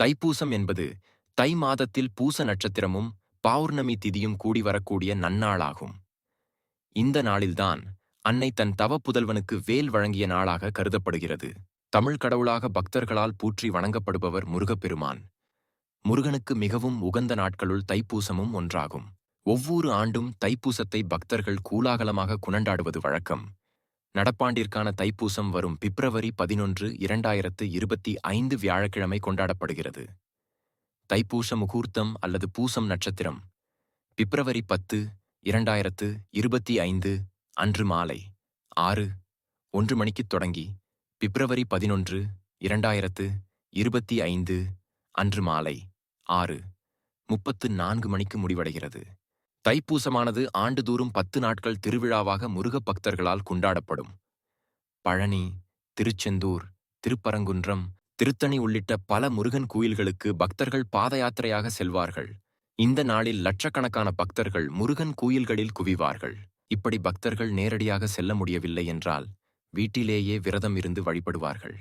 தைப்பூசம் என்பது தை மாதத்தில் பூச நட்சத்திரமும் பௌர்ணமி திதியும் கூடி வரக்கூடிய நன்னாளாகும். இந்த நாளில்தான் அன்னை தன் தவ புதல்வனுக்கு வேல் வழங்கிய நாளாக கருதப்படுகிறது. தமிழ் கடவுளாக பக்தர்களால் பூற்றி வணங்கப்படுபவர் முருகப்பெருமான். முருகனுக்கு மிகவும் உகந்த நாட்களுள் தைப்பூசமும் ஒன்றாகும். ஒவ்வொரு ஆண்டும் தைப்பூசத்தை பக்தர்கள் கூலாகலமாக குணண்டாடுவது வழக்கம். நடப்பாண்டிற்கான தைப்பூசம் வரும் பிப்ரவரி பதினொன்று இரண்டாயிரத்து இருபத்தி ஐந்து வியாழக்கிழமை கொண்டாடப்படுகிறது. தைப்பூச முகூர்த்தம் அல்லது பூசம் நட்சத்திரம் பிப்ரவரி பத்து இரண்டாயிரத்து இருபத்தி ஐந்து அன்று மாலை ஆறு ஒன்று மணிக்குத் தொடங்கி பிப்ரவரி பதினொன்று இரண்டாயிரத்து இருபத்தி ஐந்து அன்று மாலை ஆறு முப்பத்து நான்கு மணிக்கு முடிவடைகிறது. தைப்பூசமானது ஆண்டுதோறும் பத்து நாட்கள் திருவிழாவாக முருகப் பக்தர்களால் கொண்டாடப்படும். பழனி திருச்செந்தூர் திருப்பரங்குன்றம் திருத்தணி உள்ளிட்ட பல முருகன் கோயில்களுக்கு பக்தர்கள் பாத யாத்திரையாக செல்வார்கள். இந்த நாளில் லட்சக்கணக்கான பக்தர்கள் முருகன் கோயில்களில் குவிவார்கள். இப்படி பக்தர்கள் நேரடியாக செல்ல முடியவில்லை என்றால் வீட்டிலேயே விரதம் இருந்து வழிபடுவார்கள்.